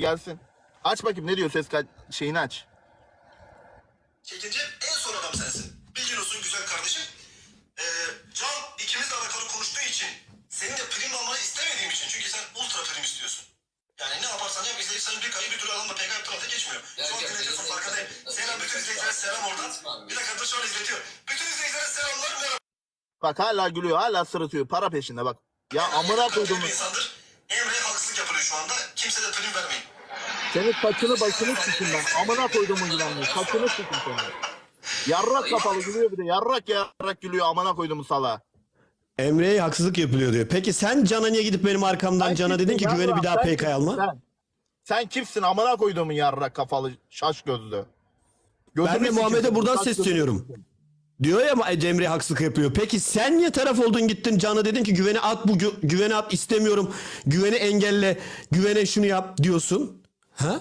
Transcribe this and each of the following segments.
gelsin. Aç bakayım ne diyor ses kay- şeyini aç. Çekilecek en son adam sensin. Bilgin olsun güzel kardeşim. Ee, Can ikimizle alakalı konuştuğu için senin de prim almanı istemediğim için. Çünkü sen ultra prim istiyorsun. Yani ne yaparsan yap izleyicilerin bir kayı bir türlü alınma PK tarafta geçmiyor. Şu an dinletiyorsun farkındayım. Selam bütün izleyicilere selam oradan. Bir dakika dur an izletiyor. Bütün izleyicilere selamlar merhaba. Bak hala gülüyor hala sırıtıyor para peşinde bak. Ya amına koydum. Bir insandır. Kimse de prim vermeyin. Senin saçını başını sikim ben. Amına koyduğumun güvenliği. Saçını sikim seni. Yarrak kapalı gülüyor bir de. Yarrak yarrak gülüyor amına koyduğumun sala. Emre'ye haksızlık yapılıyor diyor. Peki sen Can'a niye gidip benim arkamdan Can'a dedin ki güveni bir daha PK'ya alma? Sen, sen kimsin amına koyduğumun yarrak kafalı şaş gözlü. Gözünü Ben de sikeyim Muhammed'e senin, buradan saç gözünü sesleniyorum. Diyor ya Emre'ye haksızlık yapıyor. Peki sen niye taraf oldun gittin Can'a dedin ki güveni at bu gü- güveni at istemiyorum. Güveni engelle. Güvene şunu yap diyorsun. Ha?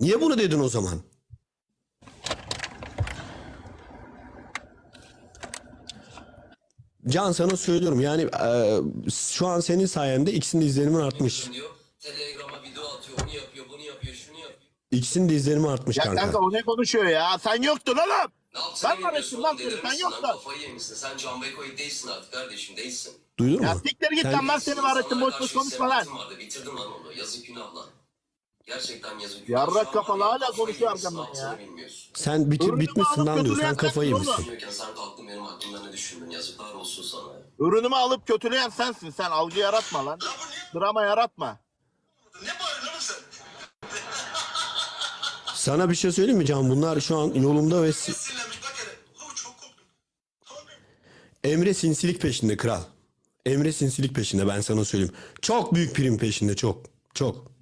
Niye bunu dedin o zaman? Can sana söylüyorum yani e, şu an senin sayende ikisinin de izlenimi artmış. diyor. Telegram'a video atıyor, onu yapıyor, bunu yapıyor, şunu yapıyor. İkisinin de izlenimi artmış Ya kanka. kanka o ne konuşuyor ya? Sen yoktun oğlum. Lan oğlum, seni? Sen yok da. Kafayı yemişsin. Sen Can Beko'yu değilsin artık kardeşim, değilsin. Duydun Ya mu? siktir git Sen- lan ben seni mi arattım boş boş konuşma lan. Vardı. Bitirdim lan onu. Yazık günah lan. Gerçekten yazık günah. Yarrak kafalı var ya, hala konuşuyor arkamdan ya. Sen bitir, Ürünümü bitmişsin alıp lan diyor. Sen götüren kafayı yemişsin. Düşünürken sen kalktın benim hakkımda ne düşündün? Yazıklar olsun sana. Ürünümü alıp kötüleyen sensin. Sen algı yaratma lan. Ya? Drama yaratma. Ne bağırıyorsun oğlum sen? Sana bir şey söyleyeyim mi Can? Bunlar şu an yolunda ve. Emre sinsilik peşinde kral. Emre sinsilik peşinde ben sana söyleyeyim. Çok büyük prim peşinde çok. Çok.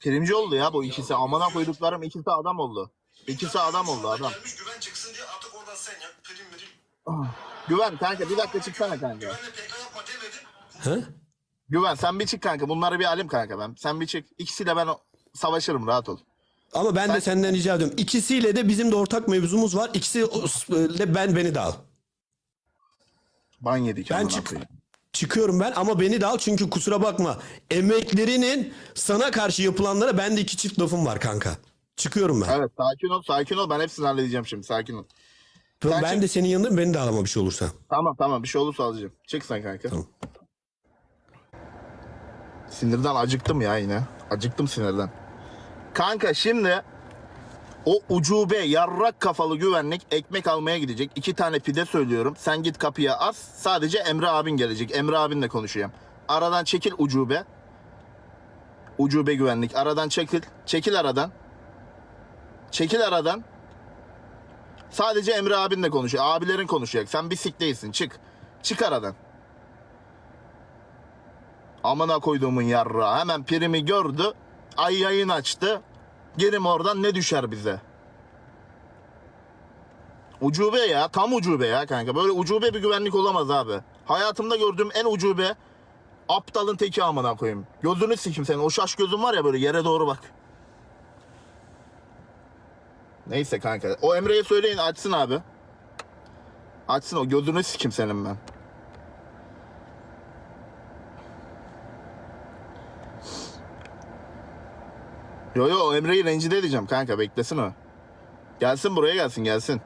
Primci oldu ya bu ikisi. Amına koyduklarım ikisi adam oldu. İkisi adam oldu adam. Gelmiş güven çıksın diye artık oradan sen yap. Prim verim. Güven kanka bir dakika çıksana kanka. Güvenle PK yapma demedim. He? Güven sen bir çık kanka. Bunları bir alayım kanka ben. Sen bir çık. İkisiyle ben o- savaşırım rahat ol. Ama ben de senden rica ediyorum. İkisiyle de bizim de ortak mevzumuz var. İkisiyle ben beni de al. Ban yedik. Ben çık çıkıyorum ben ama beni de al çünkü kusura bakma. Emeklerinin sana karşı yapılanlara bende iki çift lafım var kanka. Çıkıyorum ben. Evet sakin ol sakin ol. Ben hepsini halledeceğim şimdi sakin ol. ben sen çık. de senin yanındayım beni de al ama bir şey olursa. Tamam tamam bir şey olursa alacağım. Çık sen kanka. Tamam. Sinirden acıktım ya yine. Acıktım sinirden. Kanka şimdi o ucube yarrak kafalı güvenlik ekmek almaya gidecek. İki tane pide söylüyorum. Sen git kapıya as. Sadece Emre abin gelecek. Emre abinle konuşacağım. Aradan çekil ucube. Ucube güvenlik. Aradan çekil. Çekil aradan. Çekil aradan. Sadece Emre abinle konuşuyor. Abilerin konuşacak. Sen bir sik değilsin. Çık. Çık aradan. Amına koyduğumun yarra. Hemen primi gördü. Ay yayın açtı. Girim oradan ne düşer bize? Ucube ya. Tam ucube ya kanka. Böyle ucube bir güvenlik olamaz abi. Hayatımda gördüğüm en ucube aptalın teki amına koyayım. Gözünü sikim senin. O şaş gözün var ya böyle yere doğru bak. Neyse kanka. O Emre'ye söyleyin açsın abi. Açsın o gözünü sikim senin ben. Yo yo Emre'yi rencide edeceğim kanka beklesin o. Gelsin buraya gelsin gelsin.